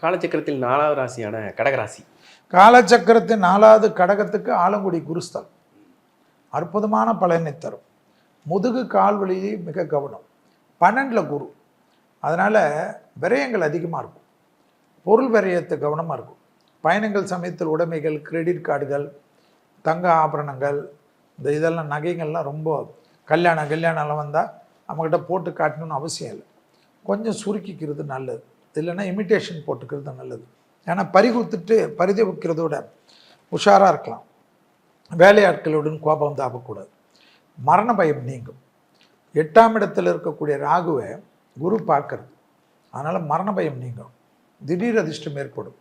காலச்சக்கரத்தில் நாலாவது ராசியான கடகராசி. காலச்சக்கரத்தின் நாலாவது கடகத்துக்கு ஆலங்குடி குருஸ்தல். அற்புதமான பலனை தரும். முதுகு கால் வலியை மிக கவனம். பன்னெண்டில் குரு. அதனால் விரயங்கள் அதிகமாக இருக்கும். பொருள் விரயத்து கவனமாக இருக்கும். பயணங்கள் சமயத்தில் உடைமைகள் கிரெடிட் கார்டுகள் தங்க ஆபரணங்கள் இந்த இதெல்லாம் நகைகள்லாம் ரொம்ப கல்யாணம் கல்யாணம்லாம் வந்தால் நம்மக்கிட்ட போட்டு காட்டணும்னு அவசியம் இல்லை. கொஞ்சம் சுருக்கிக்கிறது நல்லது. இல்லைன்னா இமிட்டேஷன் போட்டுக்கிறது நல்லது. ஏன்னா பறிகுத்துட்டு பரிதவிக்கிறதோட உஷாராக இருக்கலாம். வேலையாட்களுடன் கோபம் தாபக்கூடாது. மரண பயம் நீங்கும். எட்டாம் இடத்தில் இருக்கக்கூடிய ராகுவை குரு பார்க்கறது. அதனால் மரண பயம் நீங்கும். திடீர் அதிர்ஷ்டம் ஏற்படும்.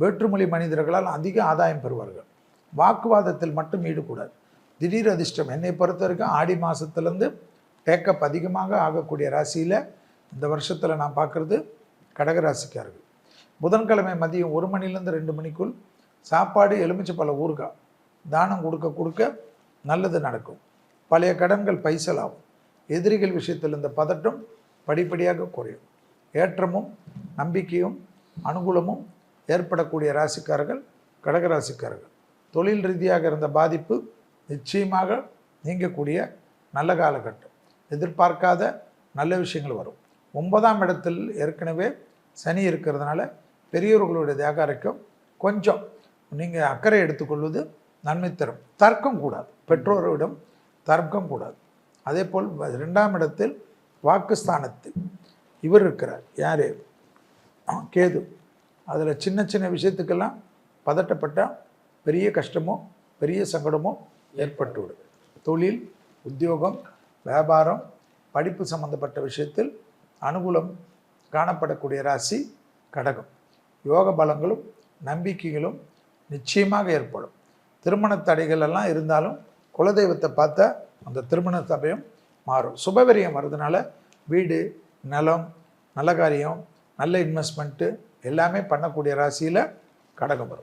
வேற்றுமொழி மனிதர்களால் அதிக ஆதாயம் பெறுவார்கள். வாக்குவாதத்தில் மட்டும் ஈடுபடாது திடீர் அதிர்ஷ்டம். என்னை பொறுத்த வரைக்கும் ஆடி மாதத்துலேருந்து டேக்கப் அதிகமாக ஆகக்கூடிய ராசியில் இந்த வருஷத்தில் நான் பார்க்குறது கடகராசிக்கார்கள் புதன்கிழமை மதியம் ஒரு மணிலேருந்து ரெண்டு மணிக்குள் சாப்பாடு எலுமிச்சை பல ஊறுகாய். தானம் கொடுக்க கொடுக்க நல்லது நடக்கும். பழைய கடன்கள் பைசலாகும் எதிரிகள் விஷயத்தில் இந்த பதட்டம் படிப்படியாக குறையும். ஏற்றமும் நம்பிக்கையும் அனுகூலமும் ஏற்படக்கூடிய ராசிக்காரர்கள் கடகராசிக்காரர்கள். தொழில் ரீதியாக இருந்த பாதிப்பு நிச்சயமாக நீங்கக்கூடிய நல்ல காலகட்டம். எதிர்பார்க்காத நல்ல விஷயங்கள் வரும். ஒன்பதாம் இடத்தில் ஏற்கனவே சனி இருக்கிறதுனால பெரியவர்களுடைய தேகாரைக்கும் கொஞ்சம் நீங்கள் அக்கறை எடுத்துக்கொள்வது நன்மை தரும். தர்க்கம் கூடாது. பெற்றோரிடம் தர்க்கம் கூடாது. அதே போல் ரெண்டாம் இடத்தில் வாக்குஸ்தானத்தில் இவர் இருக்கிறார். யார்? கேது. அதில் சின்ன சின்ன விஷயத்துக்கெல்லாம் பதட்டப்பட்டால் பெரிய கஷ்டமோ பெரிய சங்கடமோ ஏற்பட்டுவிடும். தொழில் உத்தியோகம் வியாபாரம் படிப்பு சம்மந்தப்பட்ட விஷயத்தில் அனுகூலம் காணப்படக்கூடிய ராசி கடகம். யோக பலங்களும் நம்பிக்கைகளும் நிச்சயமாக ஏற்படும். திருமண தடைகள் எல்லாம் இருந்தாலும் குலதெய்வத்தை பார்த்தா அந்த திருமண சபையும் மாறும். சுபவரியம் வர்றதுனால வீடு நிலம் நல்ல காரியம் நல்ல இன்வெஸ்ட்மெண்ட்டு எல்லாமே பண்ணக்கூடிய ராசியில் கடகம் வரும்.